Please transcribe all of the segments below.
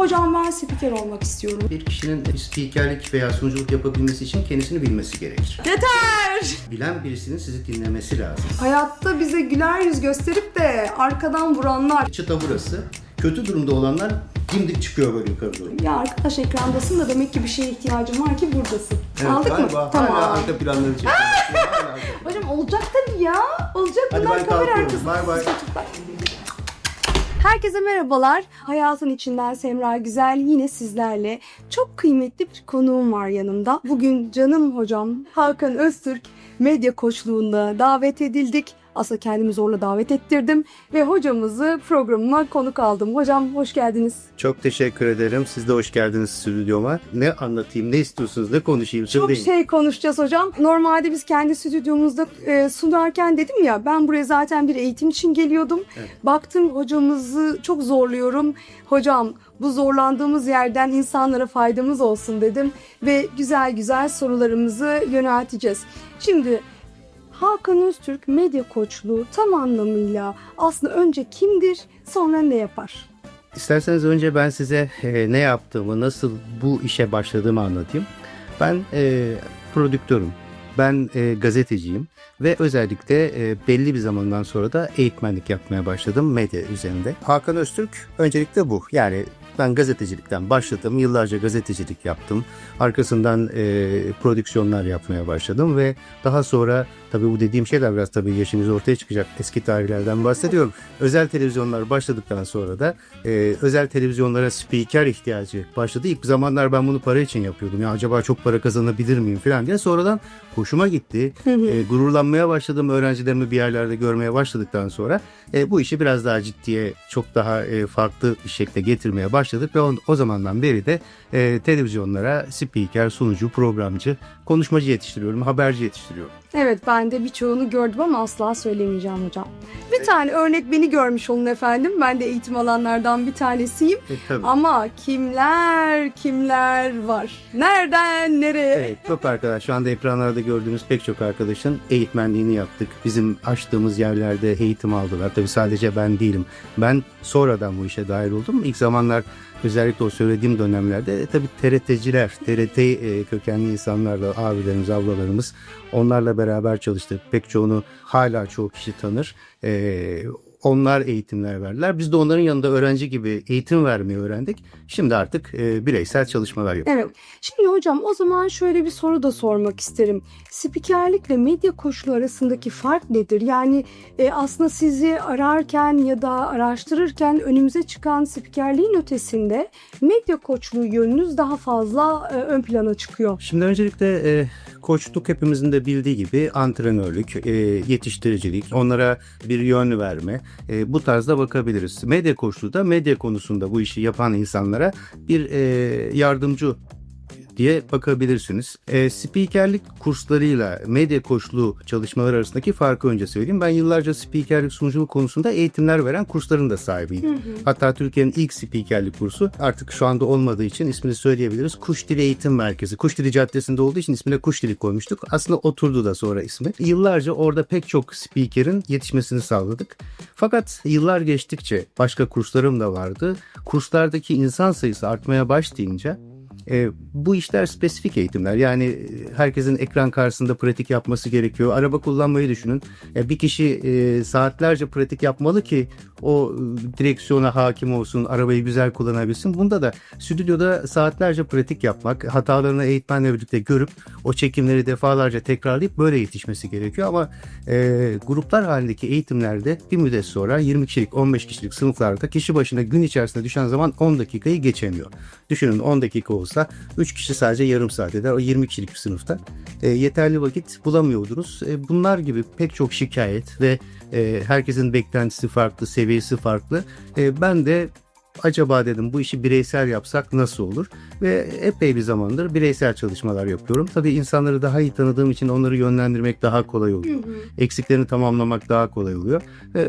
Hocam ben spiker olmak istiyorum. Bir kişinin spikerlik veya sunuculuk yapabilmesi için kendisini bilmesi gerekir. Yeter! Bilen birisinin sizi dinlemesi lazım. Hayatta bize güler yüz gösterip de arkadan vuranlar. Çıta burası. Kötü durumda olanlar dimdik çıkıyor böyle yukarı doğru. Ya arkadaş ekrandasın da demek ki bir şeye ihtiyacım var ki buradasın. Aldık mı? hala arka planları çekiyor. Hala arka- Hocam olacak tabii ya. Olacak. Hadi Bunlar ben kamera kalkıyorum. arkası. Bay bay. Herkese merhabalar. Hayatın içinden Semra Güzel yine sizlerle. Çok kıymetli bir konuğum var yanımda. Bugün canım hocam Hakan Öztürk medya koçluğunda davet edildik. Aslında kendimi zorla davet ettirdim ve hocamızı programıma konuk aldım. Hocam hoş geldiniz. Çok teşekkür ederim. Siz de hoş geldiniz stüdyoma. Ne anlatayım, ne istiyorsunuz, ne konuşayım? Çok Söyleyin. şey konuşacağız hocam. Normalde biz kendi stüdyomuzda e, sunarken dedim ya ben buraya zaten bir eğitim için geliyordum. Evet. Baktım hocamızı çok zorluyorum. Hocam bu zorlandığımız yerden insanlara faydamız olsun dedim ve güzel güzel sorularımızı yönelteceğiz. Şimdi Hakan Öztürk medya koçluğu tam anlamıyla aslında önce kimdir sonra ne yapar? İsterseniz önce ben size e, ne yaptığımı, nasıl bu işe başladığımı anlatayım. Ben e, prodüktörüm. Ben e, gazeteciyim ve özellikle e, belli bir zamandan sonra da eğitmenlik yapmaya başladım medya üzerinde. Hakan Öztürk öncelikle bu. Yani ben gazetecilikten başladım. Yıllarca gazetecilik yaptım. Arkasından e, prodüksiyonlar yapmaya başladım ve daha sonra tabii bu dediğim şeyler biraz tabii yaşınız ortaya çıkacak. Eski tarihlerden bahsediyorum. Özel televizyonlar başladıktan sonra da e, özel televizyonlara spiker ihtiyacı başladı. İlk zamanlar ben bunu para için yapıyordum. Ya acaba çok para kazanabilir miyim falan diye. Sonradan hoşuma gitti. E, gururlanmaya başladım. Öğrencilerimi bir yerlerde görmeye başladıktan sonra e, bu işi biraz daha ciddiye, çok daha e, farklı bir şekilde getirmeye başladık ve o, o zamandan beri de e, televizyonlara spiker, sunucu, programcı, konuşmacı yetiştiriyorum, haberci yetiştiriyorum. Evet ben de birçoğunu gördüm ama asla söylemeyeceğim hocam. Bir tane örnek beni görmüş olun efendim. Ben de eğitim alanlardan bir tanesiyim. E, tabii. Ama kimler kimler var? Nereden nereye? Evet, çok arkadaş. Şu anda ekranlarda gördüğünüz pek çok arkadaşın eğitmenliğini yaptık. Bizim açtığımız yerlerde eğitim aldılar. Tabii sadece ben değilim. Ben sonradan bu işe dahil oldum. İlk zamanlar özellikle o söylediğim dönemlerde tabii TRT'ciler, TRT e, kökenli insanlarla abilerimiz, ablalarımız onlarla beraber çalıştık. Pek çoğunu hala çoğu kişi tanır. E, onlar eğitimler verdiler. Biz de onların yanında öğrenci gibi eğitim vermeyi öğrendik. Şimdi artık e, bireysel çalışmalar yapıyoruz. Evet. Şimdi hocam o zaman şöyle bir soru da sormak isterim. Spikerlikle medya koçluğu arasındaki fark nedir? Yani e, aslında sizi ararken ya da araştırırken önümüze çıkan spikerliğin ötesinde medya koçluğu yönünüz daha fazla e, ön plana çıkıyor. Şimdi öncelikle e, koçluk hepimizin de bildiği gibi antrenörlük, e, yetiştiricilik, onlara bir yön verme e, bu tarzda bakabiliriz. Medya koçluğu da medya konusunda bu işi yapan insanlara bir e, yardımcı diye bakabilirsiniz. E, spikerlik kurslarıyla medya koçluğu çalışmaları arasındaki farkı önce söyleyeyim. Ben yıllarca spikerlik sunuculuk konusunda eğitimler veren kursların da sahibiyim. Hatta Türkiye'nin ilk spikerlik kursu artık şu anda olmadığı için ismini söyleyebiliriz. Kuş Dili Eğitim Merkezi. Kuş Dili Caddesi'nde olduğu için ismine Kuş Dili koymuştuk. Aslında oturdu da sonra ismi. Yıllarca orada pek çok spikerin yetişmesini sağladık. Fakat yıllar geçtikçe başka kurslarım da vardı. Kurslardaki insan sayısı artmaya başlayınca e, bu işler spesifik eğitimler. Yani e, herkesin ekran karşısında pratik yapması gerekiyor. Araba kullanmayı düşünün. E, bir kişi e, saatlerce pratik yapmalı ki o e, direksiyona hakim olsun, arabayı güzel kullanabilsin. Bunda da stüdyoda saatlerce pratik yapmak, hatalarını eğitmenle birlikte görüp o çekimleri defalarca tekrarlayıp böyle yetişmesi gerekiyor. Ama e, gruplar halindeki eğitimlerde bir müddet sonra 20 kişilik, 15 kişilik sınıflarda kişi başına gün içerisinde düşen zaman 10 dakikayı geçemiyor. Düşünün 10 dakika olsa 3 kişi sadece yarım saat eder. O 20 kişilik bir sınıfta. E, yeterli vakit bulamıyordunuz. E, bunlar gibi pek çok şikayet ve e, herkesin beklentisi farklı, seviyesi farklı. E, ben de acaba dedim bu işi bireysel yapsak nasıl olur? Ve epey bir zamandır bireysel çalışmalar yapıyorum. Tabii insanları daha iyi tanıdığım için onları yönlendirmek daha kolay oluyor. Eksiklerini tamamlamak daha kolay oluyor. Ve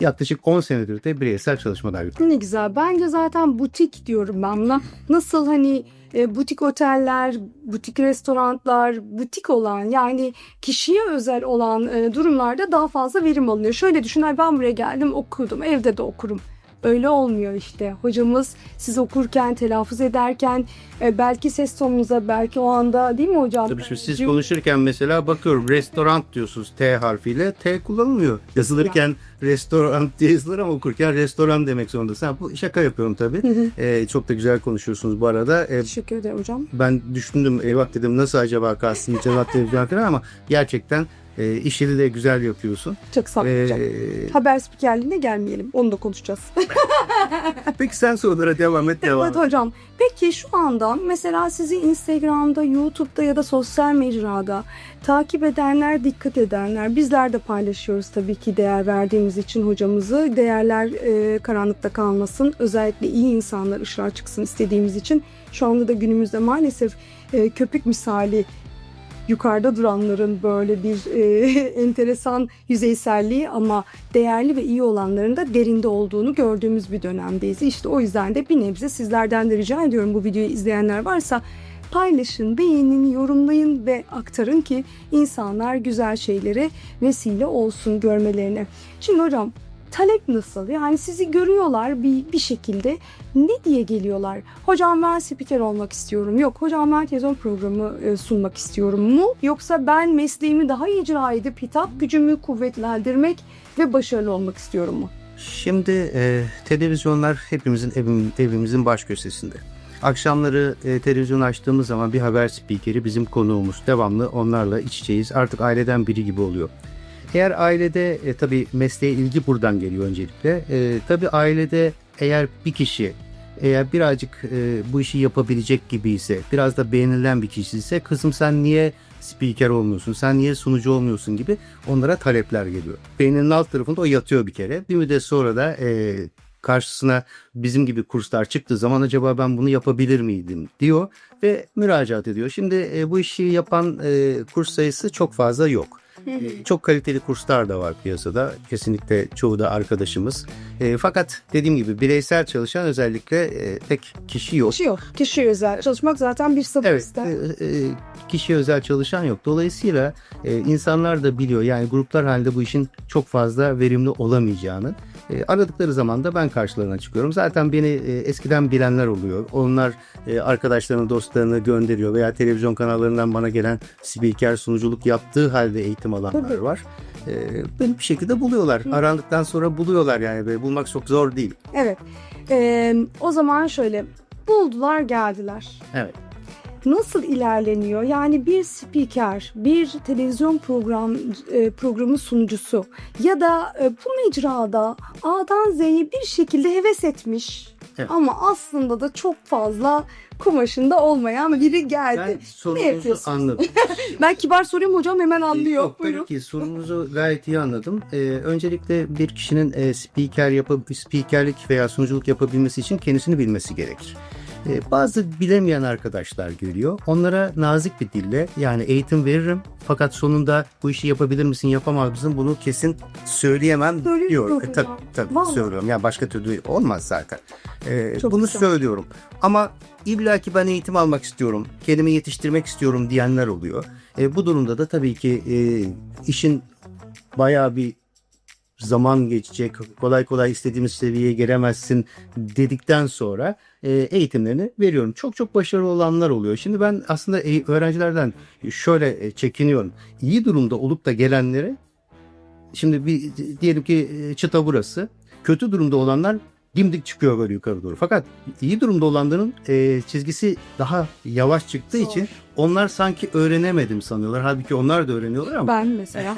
yaklaşık 10 senedir de bireysel çalışmalar yapıyorum. Ne güzel. Bence zaten butik diyorum ben buna. Nasıl hani e, butik oteller, butik restoranlar, butik olan yani kişiye özel olan e, durumlarda daha fazla verim alınıyor. Şöyle düşün, "Ay ben buraya geldim okudum, evde de okurum. Öyle olmuyor işte. Hocamız siz okurken, telaffuz ederken e, belki ses tonunuza, belki o anda değil mi hocam? Tabii şimdi siz konuşurken mesela bakıyorum restoran diyorsunuz T harfiyle. T kullanılmıyor. Yazılırken restoran diye yazılır ama okurken restoran demek zorundasın. Ha, bu şaka yapıyorum tabii. Ee, çok da güzel konuşuyorsunuz bu arada. Ee, Teşekkür ederim hocam. ben düşündüm eyvah dedim nasıl acaba kalsın cevap televizyon falan ama gerçekten e, işini de güzel yapıyorsun. Çok sağ Ee. Haber spikerliğine gelmeyelim. Onu da konuşacağız. peki sen sorulara devam et devam Evet et. hocam. Peki şu anda mesela sizi Instagram'da, YouTube'da ya da sosyal mecrada takip edenler, dikkat edenler bizler de paylaşıyoruz tabii ki değer verdiğimiz için hocamızı. Değerler e, karanlıkta kalmasın. Özellikle iyi insanlar ışığa çıksın istediğimiz için. Şu anda da günümüzde maalesef e, köpük misali yukarıda duranların böyle bir e, enteresan yüzeyselliği ama değerli ve iyi olanların da derinde olduğunu gördüğümüz bir dönemdeyiz. İşte o yüzden de bir nebze sizlerden de rica ediyorum bu videoyu izleyenler varsa paylaşın, beğenin, yorumlayın ve aktarın ki insanlar güzel şeylere vesile olsun görmelerine. Şimdi hocam talep nasıl? Yani sizi görüyorlar bir, bir şekilde ne diye geliyorlar? Hocam ben spiker olmak istiyorum. Yok hocam ben televizyon programı e, sunmak istiyorum mu? Yoksa ben mesleğimi daha iyi icra edip hitap gücümü kuvvetlendirmek ve başarılı olmak istiyorum mu? Şimdi e, televizyonlar hepimizin evim, evimizin baş köşesinde. Akşamları e, televizyon açtığımız zaman bir haber spikeri bizim konuğumuz. Devamlı onlarla iç içeyiz. Artık aileden biri gibi oluyor. Eğer ailede e, tabii mesleğe ilgi buradan geliyor öncelikle. E, tabii ailede eğer bir kişi eğer birazcık e, bu işi yapabilecek gibi ise, biraz da beğenilen bir kişi ise kızım sen niye spiker olmuyorsun, sen niye sunucu olmuyorsun gibi onlara talepler geliyor. Beyninin alt tarafında o yatıyor bir kere. Bir müddet sonra da e, karşısına bizim gibi kurslar çıktığı zaman acaba ben bunu yapabilir miydim diyor ve müracaat ediyor. Şimdi e, bu işi yapan e, kurs sayısı çok fazla yok. E, Çok kaliteli kurslar da var piyasada. Kesinlikle çoğu da arkadaşımız. E, fakat dediğim gibi bireysel çalışan özellikle e, pek kişi yok. Kişi yok. Kişi özel. Çalışmak zaten bir sabır Evet, ister. e, e, kişiye özel çalışan yok. Dolayısıyla e, insanlar da biliyor yani gruplar halinde bu işin çok fazla verimli olamayacağını. E, aradıkları zaman da ben karşılarına çıkıyorum. Zaten beni e, eskiden bilenler oluyor. Onlar e, arkadaşlarını, dostlarını gönderiyor veya televizyon kanallarından bana gelen spiker sunuculuk yaptığı halde eğitim alanlar var. E, beni bir şekilde buluyorlar. Arandıktan sonra buluyorlar yani. Böyle bulmak çok zor değil. Evet. Ee, o zaman şöyle buldular geldiler. Evet. Nasıl ilerleniyor? Yani bir spiker, bir televizyon program e, programı sunucusu ya da e, bu mecrada A'dan Z'ye bir şekilde heves etmiş Evet. ama aslında da çok fazla kumaşında olmayan biri geldi. Ben sorunuzu anladım. Ben kibar soruyorum hocam hemen anlıyor. Yok, Buyurun. ki sorunuzu gayet iyi anladım. Ee, öncelikle bir kişinin e, spiker yapıp spikerlik veya sunuculuk yapabilmesi için kendisini bilmesi gerekir. Ee, bazı bilemeyen arkadaşlar geliyor. Onlara nazik bir dille yani eğitim veririm fakat sonunda bu işi yapabilir misin yapamaz mısın bunu kesin söyleyemem Söylüyor diyor. musun E, tabii, tabii Vallahi. söylüyorum. Yani başka türlü olmaz zaten. Çok bunu güzel. söylüyorum. Ama illaki ben eğitim almak istiyorum, kendimi yetiştirmek istiyorum diyenler oluyor. E, bu durumda da tabii ki e, işin bayağı bir zaman geçecek, kolay kolay istediğimiz seviyeye gelemezsin dedikten sonra e, eğitimlerini veriyorum. Çok çok başarılı olanlar oluyor. Şimdi ben aslında e- öğrencilerden şöyle e, çekiniyorum. İyi durumda olup da gelenlere şimdi bir diyelim ki çıta burası. Kötü durumda olanlar dimdik çıkıyor böyle yukarı doğru. Fakat iyi durumda olanların e, çizgisi daha yavaş çıktığı Zor. için onlar sanki öğrenemedim sanıyorlar. Halbuki onlar da öğreniyorlar ama Ben mesela.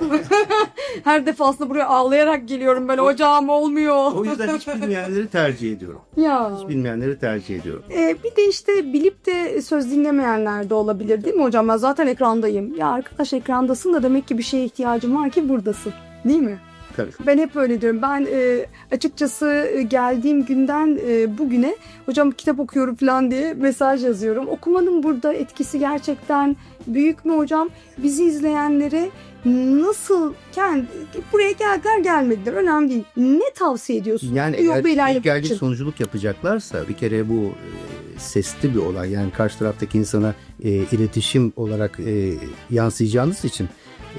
Her defasında buraya ağlayarak geliyorum böyle hocam olmuyor. o yüzden hiç bilmeyenleri tercih ediyorum. Ya. Hiç bilmeyenleri tercih ediyorum. Ee, bir de işte bilip de söz dinlemeyenler de olabilir değil mi hocam? Ben zaten ekrandayım. Ya arkadaş ekrandasın da demek ki bir şeye ihtiyacın var ki buradasın. Değil mi? Tabii. Ben hep öyle diyorum. Ben e, açıkçası e, geldiğim günden e, bugüne hocam kitap okuyorum falan diye mesaj yazıyorum. Okumanın burada etkisi gerçekten büyük mü hocam? Bizi izleyenlere nasıl kendi buraya geldiler gelmediler önemli değil. Ne tavsiye ediyorsun? Yani Yok eğer ilk için. sonuculuk yapacaklarsa bir kere bu e, sesli bir olay. Yani karşı taraftaki insana e, iletişim olarak e, yansıyacağınız için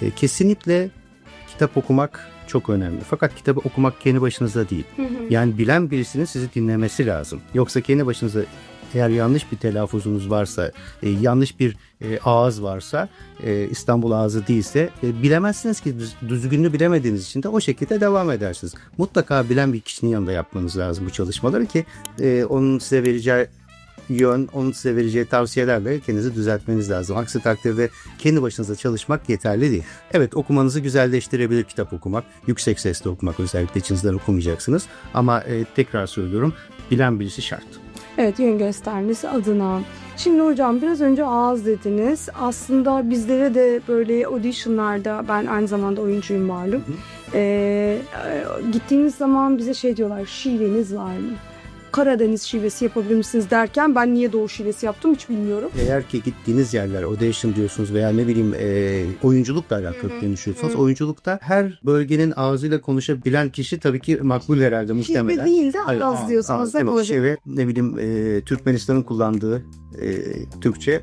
e, kesinlikle kitap okumak çok önemli. Fakat kitabı okumak kendi başınıza değil. Yani bilen birisinin sizi dinlemesi lazım. Yoksa kendi başınıza eğer yanlış bir telaffuzunuz varsa, e, yanlış bir e, ağız varsa, e, İstanbul ağzı değilse e, bilemezsiniz ki düz- düzgününü bilemediğiniz için de o şekilde devam edersiniz. Mutlaka bilen bir kişinin yanında yapmanız lazım bu çalışmaları ki e, onun size vereceği yön, onun size vereceği tavsiyelerle kendinizi düzeltmeniz lazım. Aksi takdirde kendi başınıza çalışmak yeterli değil. Evet okumanızı güzelleştirebilir kitap okumak. Yüksek sesle okumak özellikle içinizden okumayacaksınız. Ama e, tekrar söylüyorum bilen birisi şart. Evet yön göstermesi adına. Şimdi hocam biraz önce ağız dediniz. Aslında bizlere de böyle auditionlarda ben aynı zamanda oyuncuyum malum. Ee, e, gittiğiniz zaman bize şey diyorlar şiveniz var mı? Karadeniz şivesi yapabilir misiniz derken ben niye doğu şivesi yaptım hiç bilmiyorum. Eğer ki gittiğiniz yerler audition diyorsunuz veya ne bileyim e, oyunculukla alakalı konuşuyorsunuz. Oyunculukta her bölgenin ağzıyla konuşabilen kişi tabii ki makbul herhalde muhtemelen. Şive değil de ağız, diyorsunuz. değil mi şive ne bileyim e, Türkmenistan'ın kullandığı e, Türkçe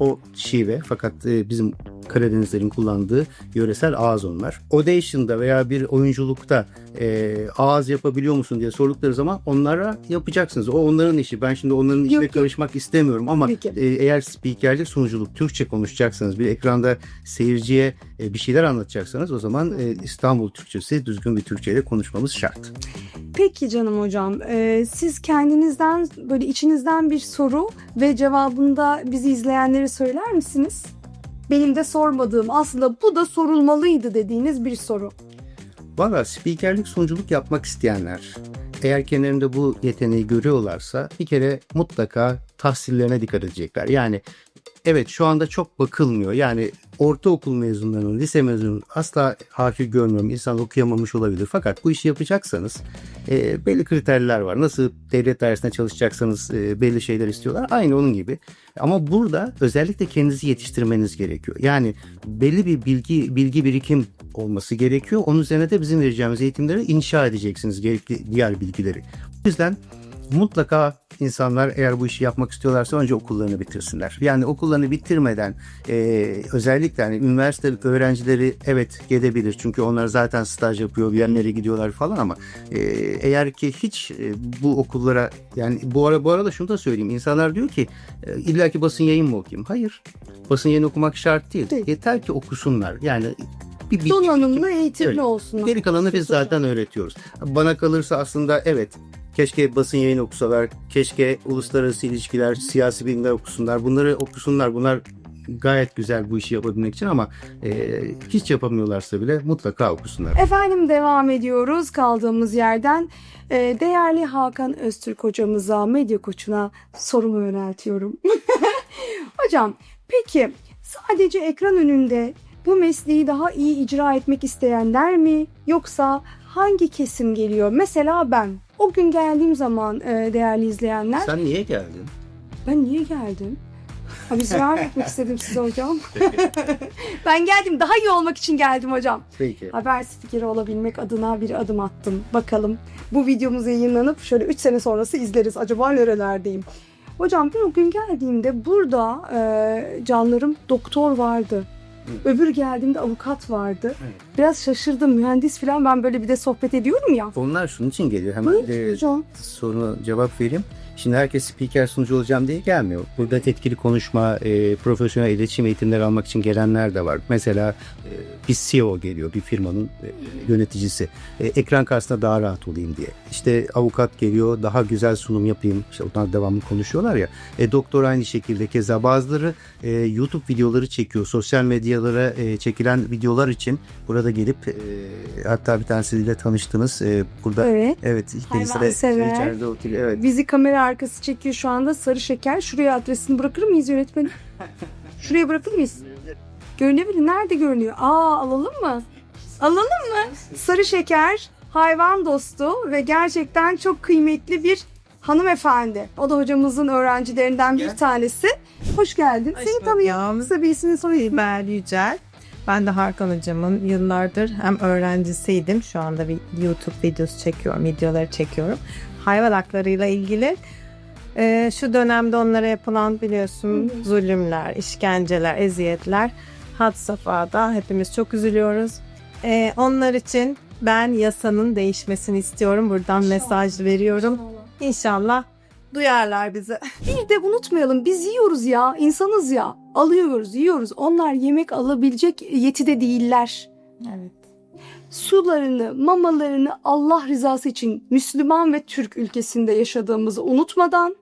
o şive fakat e, bizim Karadenizlerin kullandığı yöresel ağız onlar. Audition'da veya bir oyunculukta e, ağız yapabiliyor musun diye sordukları zaman onlara yapacaksınız. O onların işi. Ben şimdi onların işine yok. karışmak istemiyorum ama Peki. e, eğer spikerlik sunuculuk Türkçe konuşacaksanız bir ekranda seyirciye e, bir şeyler anlatacaksanız o zaman e, İstanbul Türkçesi düzgün bir Türkçeyle konuşmamız şart. Peki canım hocam, e, siz kendinizden böyle içinizden bir soru ve cevabında bizi izleyenlere söyler misiniz? Benim de sormadığım aslında bu da sorulmalıydı dediğiniz bir soru. Valla spikerlik sunuculuk yapmak isteyenler eğer kendilerinde bu yeteneği görüyorlarsa bir kere mutlaka tahsillerine dikkat edecekler. Yani evet şu anda çok bakılmıyor. Yani ortaokul mezunlarının, lise mezunlarının asla hakir görmüyorum. İnsan okuyamamış olabilir. Fakat bu işi yapacaksanız e, belli kriterler var. Nasıl devlet dairesinde çalışacaksanız e, belli şeyler istiyorlar. Aynı onun gibi. Ama burada özellikle kendinizi yetiştirmeniz gerekiyor. Yani belli bir bilgi bilgi birikim olması gerekiyor. Onun üzerine de bizim vereceğimiz eğitimleri inşa edeceksiniz gerekli diğer bilgileri. O yüzden mutlaka insanlar eğer bu işi yapmak istiyorlarsa önce okullarını bitirsinler. Yani okullarını bitirmeden e, özellikle hani üniversite öğrencileri evet gidebilir çünkü onlar zaten staj yapıyor, bir yerlere gidiyorlar falan ama e, eğer ki hiç e, bu okullara yani bu ara bu arada şunu da söyleyeyim. İnsanlar diyor ki e, illa ki basın yayın mı okuyayım? Hayır. Basın yayın okumak şart değil. Değil. Yeter ki okusunlar. Yani bir bilgi Donanımlı, eğitimli olsunlar. Geri kalanını biz zaten öğretiyoruz. Bana kalırsa aslında evet keşke basın yayını okusalar, keşke uluslararası ilişkiler, siyasi bilimler okusunlar. Bunları okusunlar. Bunlar gayet güzel bu işi yapabilmek için ama e, hiç yapamıyorlarsa bile mutlaka okusunlar. Efendim devam ediyoruz kaldığımız yerden. Ee, değerli Hakan Öztürk hocamıza, medya koçuna sorumu yöneltiyorum. Hocam peki sadece ekran önünde bu mesleği daha iyi icra etmek isteyenler mi yoksa hangi kesim geliyor? Mesela ben o gün geldiğim zaman e, değerli izleyenler Sen niye geldin? ben niye geldim? Ha, bir ziyaret etmek istedim size hocam. ben geldim daha iyi olmak için geldim hocam. Peki. Haber spikeri olabilmek adına bir adım attım. Bakalım bu videomuz yayınlanıp şöyle 3 sene sonrası izleriz. Acaba nerelerdeyim? Hocam bir gün geldiğimde burada e, canlarım doktor vardı. Öbür geldiğimde avukat vardı. Evet. Biraz şaşırdım. Mühendis falan ben böyle bir de sohbet ediyorum ya. Onlar şunun için geliyor. Hemen Buyurun e, hocam. soruna cevap vereyim. Şimdi herkes spiker sunucu olacağım diye gelmiyor. Burada etkili konuşma, e, profesyonel iletişim eğitimleri almak için gelenler de var. Mesela e, bir CEO geliyor, bir firmanın e, yöneticisi. E, ekran karşısında daha rahat olayım diye. İşte avukat geliyor, daha güzel sunum yapayım. İşte ondan devamlı konuşuyorlar ya. E, doktor aynı şekilde keza bazıları e, YouTube videoları çekiyor. Sosyal medyalara e, çekilen videolar için burada gelip e, hatta bir tanesiyle tanıştınız. E, burada Evet. Evet, ikincisi de Hayvansever. içeride. Evet. Bizi kamera arkası çekiyor şu anda. Sarı şeker. Şuraya adresini bırakır mıyız yönetmenim? Şuraya bırakır mıyız? Görünebilir. Nerede görünüyor? Aa alalım mı? Alalım mı? Sarı şeker, hayvan dostu ve gerçekten çok kıymetli bir hanımefendi. O da hocamızın öğrencilerinden bir tanesi. Hoş geldin. Hoş Seni tanıyalım. Kısa bir ismini sorayım. Ben Yücel. Ben de Harkan hocamın yıllardır hem öğrencisiydim. Şu anda bir YouTube videosu çekiyorum, videoları çekiyorum. Hayvan haklarıyla ilgili e, şu dönemde onlara yapılan biliyorsun zulümler, işkenceler, eziyetler had safhada. Hepimiz çok üzülüyoruz. E, onlar için Ben yasanın değişmesini istiyorum. Buradan mesaj veriyorum. İnşallah duyarlar bizi. Bir de unutmayalım biz yiyoruz ya insanız ya alıyoruz yiyoruz onlar yemek alabilecek yetide değiller. Evet. Sularını mamalarını Allah rızası için Müslüman ve Türk ülkesinde yaşadığımızı unutmadan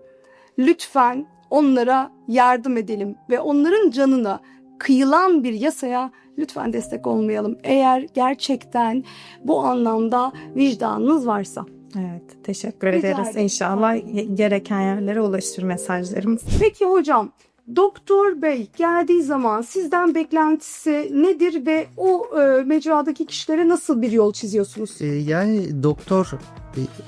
lütfen onlara yardım edelim ve onların canına kıyılan bir yasaya lütfen destek olmayalım. Eğer gerçekten bu anlamda vicdanınız varsa. Evet, teşekkür Rica ederiz. ederim. İnşallah gereken yerlere ulaşır mesajlarımız. Peki hocam, doktor bey geldiği zaman sizden beklentisi nedir ve o e, mecradaki kişilere nasıl bir yol çiziyorsunuz? E, yani doktor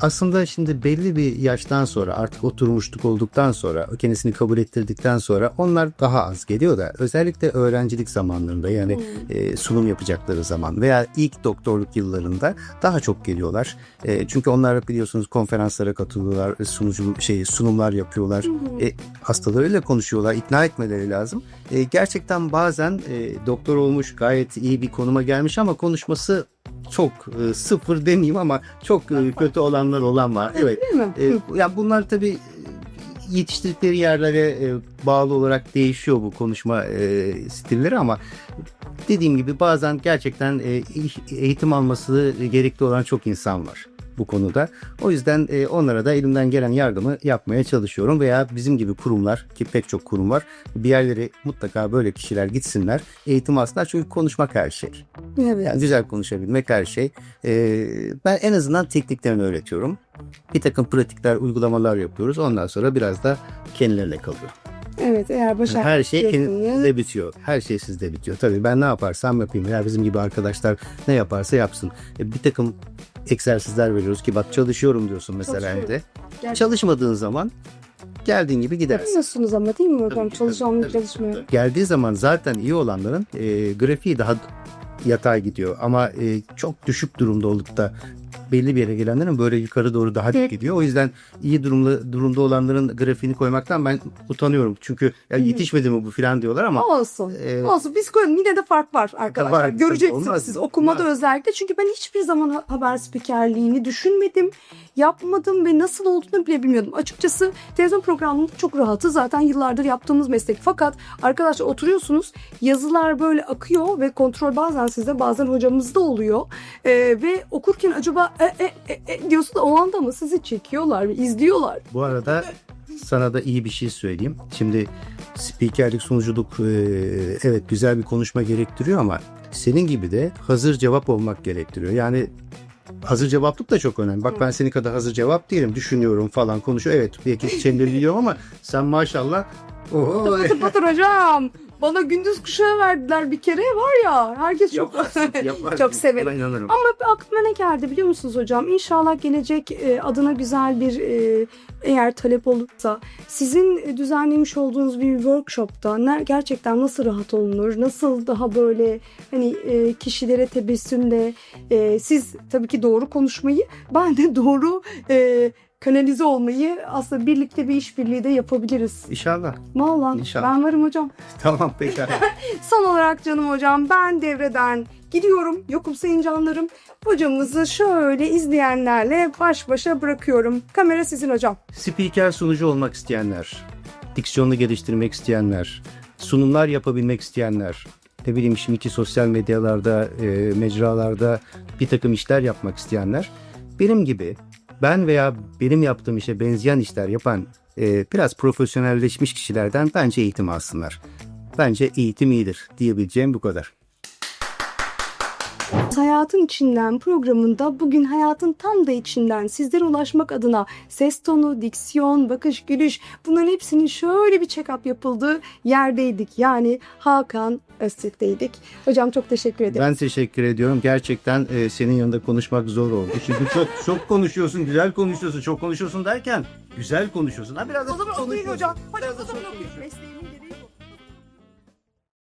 aslında şimdi belli bir yaştan sonra artık oturmuşluk olduktan sonra kendisini kabul ettirdikten sonra onlar daha az geliyor da özellikle öğrencilik zamanlarında yani e, sunum yapacakları zaman veya ilk doktorluk yıllarında daha çok geliyorlar. E, çünkü onlar biliyorsunuz konferanslara katılıyorlar, e, sunucu şey sunumlar yapıyorlar. E, hastalarıyla konuşuyorlar, ikna etmeleri lazım. E, gerçekten bazen e, doktor olmuş, gayet iyi bir konuma gelmiş ama konuşması çok e, sıfır demeyeyim ama çok e, kötü olanlar olan var. Evet. Değil mi? E, ya bunlar tabii e, yetiştirdikleri yerlere e, bağlı olarak değişiyor bu konuşma e, stilleri ama dediğim gibi bazen gerçekten e, eğitim alması gerekli olan çok insan var bu konuda. O yüzden e, onlara da elimden gelen yardımı yapmaya çalışıyorum veya bizim gibi kurumlar ki pek çok kurum var bir yerlere mutlaka böyle kişiler gitsinler eğitim alsınlar çünkü konuşmak her şey. Yani güzel konuşabilmek her şey. Ee, ben en azından tekniklerini öğretiyorum. Bir takım pratikler, uygulamalar yapıyoruz. Ondan sonra biraz da kendilerine kalıyor. Evet, eğer başak Her şey sizde bitiyor. Her şey sizde bitiyor. Tabii ben ne yaparsam yapayım. Ya bizim gibi arkadaşlar ne yaparsa yapsın. E, bir takım egzersizler veriyoruz ki bak çalışıyorum diyorsun mesela evde. Gerçekten. Çalışmadığın zaman geldiğin gibi gidersin. Yapıyorsunuz ama değil mi hocam? Çalışan tabii, çalışmıyor. Geldiği zaman zaten iyi olanların e, grafiği daha yatay gidiyor ama e, çok düşük durumda olup da belli bir yere gelenlerin böyle yukarı doğru daha dik gidiyor. O yüzden iyi durumda durumda olanların grafiğini koymaktan ben utanıyorum. Çünkü ya yetişmedi mi bu filan diyorlar ama Olsun. e, Olsun. Biz koyalım. Yine de fark var arkadaşlar. Var, Göreceksiniz olmaz siz okumada Olmaz. özellikle. Çünkü ben hiçbir zaman ha- haber spikerliğini düşünmedim. Yapmadım ve nasıl olduğunu bile bilmiyordum. Açıkçası televizyon programında çok rahatı. Zaten yıllardır yaptığımız meslek. Fakat arkadaşlar oturuyorsunuz. Yazılar böyle akıyor ve kontrol bazen sizde bazen hocamızda oluyor. Ee, ve okurken acaba e, e, e, e diyorsun da o anda mı sizi çekiyorlar izliyorlar. Bu arada sana da iyi bir şey söyleyeyim. Şimdi spikerlik, sunuculuk e, evet güzel bir konuşma gerektiriyor ama senin gibi de hazır cevap olmak gerektiriyor. Yani hazır cevaplık da çok önemli. Bak ben senin kadar hazır cevap değilim. Düşünüyorum falan konuşuyor. Evet belki çeneni biliyorum ama sen maşallah Oho, Patır patır hocam. Bana gündüz kuşağı verdiler bir kere var ya. Herkes çok yaparsın, yaparsın. Çok severim. Buna inanırım. Ama aklıma ne geldi biliyor musunuz hocam? İnşallah gelecek e, adına güzel bir e, eğer talep olursa sizin düzenlemiş olduğunuz bir workshopta gerçekten nasıl rahat olunur? Nasıl daha böyle hani e, kişilere tebessümle siz tabii ki doğru konuşmayı ben de doğru kanalize olmayı aslında birlikte bir işbirliği de yapabiliriz. İnşallah. Vallahi İnşallah. ben varım hocam. Tamam peki. Son olarak canım hocam ben devreden gidiyorum. Yokum sayın canlarım. Hocamızı şöyle izleyenlerle baş başa bırakıyorum. Kamera sizin hocam. Spiker sunucu olmak isteyenler, diksiyonunu geliştirmek isteyenler, sunumlar yapabilmek isteyenler, ne bileyim şimdiki sosyal medyalarda, e, mecralarda bir takım işler yapmak isteyenler, benim gibi ben veya benim yaptığım işe benzeyen işler yapan e, biraz profesyonelleşmiş kişilerden bence eğitim alsınlar. Bence eğitim iyidir diyebileceğim bu kadar. Hayatın içinden programında bugün hayatın tam da içinden sizlere ulaşmak adına ses tonu, diksiyon, bakış, gülüş bunların hepsinin şöyle bir check-up yapıldığı yerdeydik. Yani Hakan Öztürk'teydik. Hocam çok teşekkür ederim. Ben teşekkür ediyorum. Gerçekten e, senin yanında konuşmak zor oldu. Çünkü çok çok konuşuyorsun, güzel konuşuyorsun, çok konuşuyorsun derken güzel konuşuyorsun. Ha biraz da O zaman okuyun hocam. Hadi o zaman okuyun.